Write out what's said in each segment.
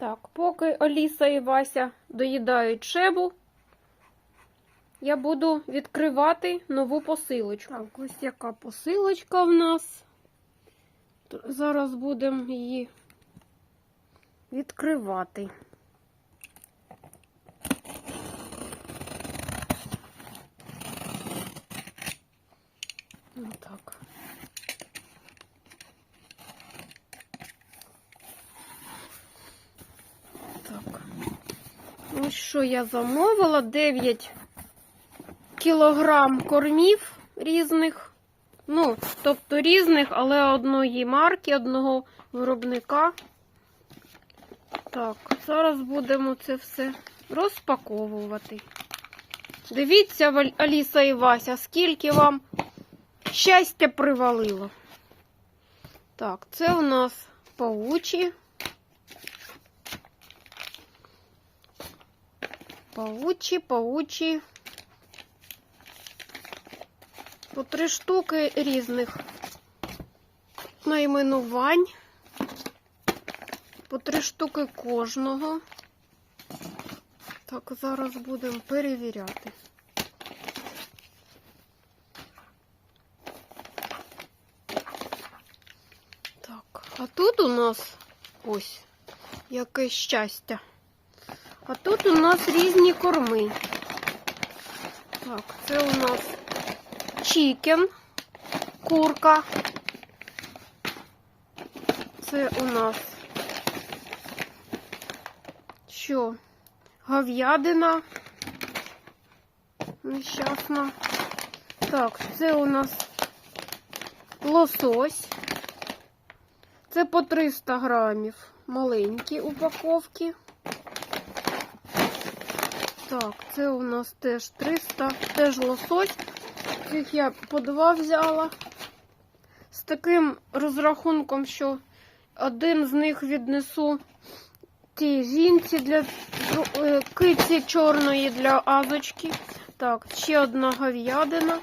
Так, поки Аліса і Вася доїдають шебу, я буду відкривати нову посилочку. Так, ось яка посилочка в нас. Зараз будемо її відкривати. Отак. Що я замовила. 9 кілограм кормів різних. Ну, тобто різних, але одної марки, одного виробника. Так, зараз будемо це все розпаковувати. Дивіться, Аліса і Вася, скільки вам щастя привалило. Так, це у нас паучі. Паучі, паучі. По три штуки різних найменувань. По три штуки кожного. Так, зараз будемо перевіряти. Так, а тут у нас ось яке щастя. А тут у нас різні корми. Так, це у нас чікен, курка. Це у нас що? Говядина. Нещасна. Так, це у нас лосось. Це по 300 грамів. Маленькі упаковки. Так, це у нас теж 300, теж лосось. Цих я по два взяла. З таким розрахунком, що один з них віднесу тій жінці для е, киці чорної для азочки. Так, ще одна говядина.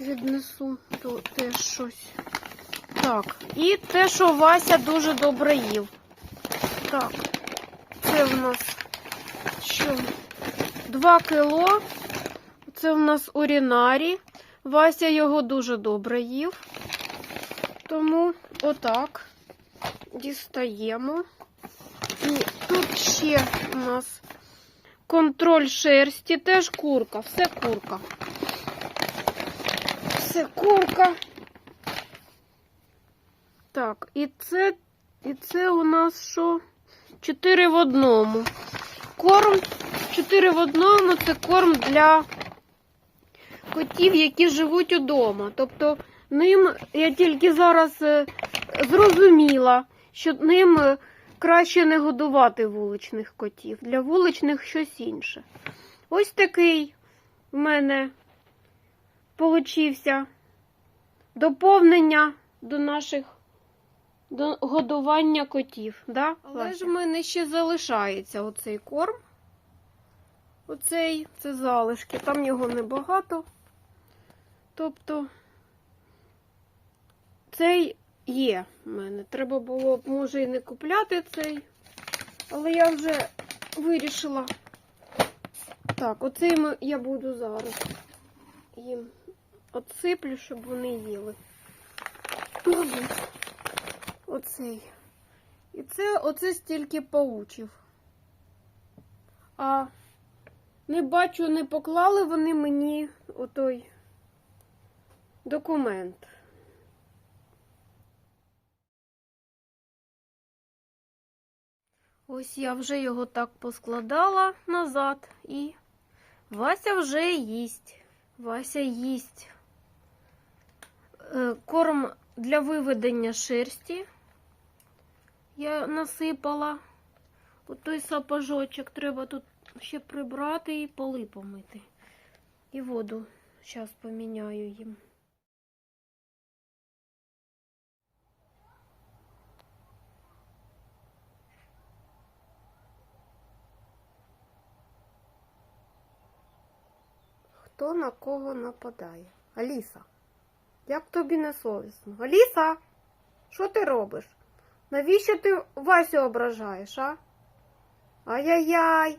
Віднесу то теж щось. Так, і те, що Вася дуже добре їв. Так, це в нас що? 2 кіло. Це в нас урінарі. Вася його дуже добре їв. Тому отак дістаємо. І тут ще у нас контроль шерсті, теж курка, все курка. Все курка. Так, і це, і це у нас що? Чотири в одному. Корм 4 в одному це корм для котів, які живуть удома. Тобто ним я тільки зараз е, зрозуміла, що ним е, краще не годувати вуличних котів. Для вуличних щось інше. Ось такий в мене получився доповнення до наших до годування котів. Да? Але ж в мене ще залишається оцей корм. Оцей це залишки, там його небагато. Тобто цей є в мене. Треба було б, може, і не купляти цей, але я вже вирішила. Так, оцей я буду зараз їм отсиплю, щоб вони їли. Оцей. І це оце стільки паучів. А не бачу, не поклали вони мені отой документ. Ось я вже його так поскладала назад і Вася вже їсть. Вася їсть. Е, Корм для виведення шерсті я насипала. От той сапожочок треба тут ще прибрати і поли помити. І воду зараз поміняю їм. Хто на кого нападає? Аліса, як тобі не совісно? Аліса, що ти робиш? Навіщо ти Васю ображаєш, а? Ай-яй-яй.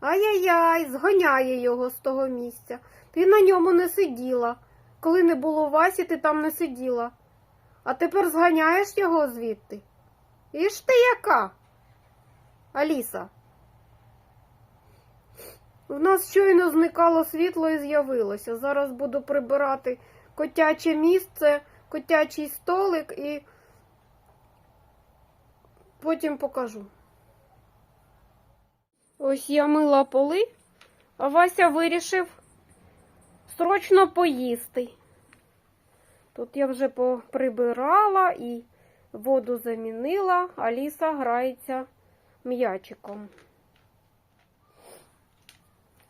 Ай-яй-яй, зганяє його з того місця. Ти на ньому не сиділа. Коли не було Васі, ти там не сиділа. А тепер зганяєш його звідти. І ж ти яка? Аліса. В нас щойно зникало світло і з'явилося. Зараз буду прибирати котяче місце, котячий столик і потім покажу. Ось я мила поли, а Вася вирішив срочно поїсти. Тут я вже поприбирала і воду замінила, Аліса грається м'ячиком.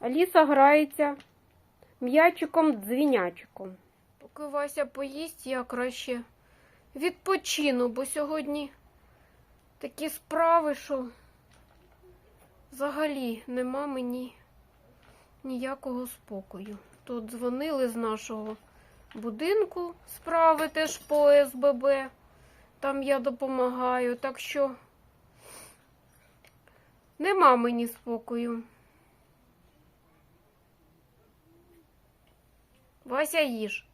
Аліса грається м'ячиком-дзвінячиком. Поки Вася поїсть, я краще відпочину, бо сьогодні такі справи, що взагалі нема мені ніякого спокою. Тут дзвонили з нашого будинку справи теж по СББ. Там я допомагаю, так що нема мені спокою. Вася їж.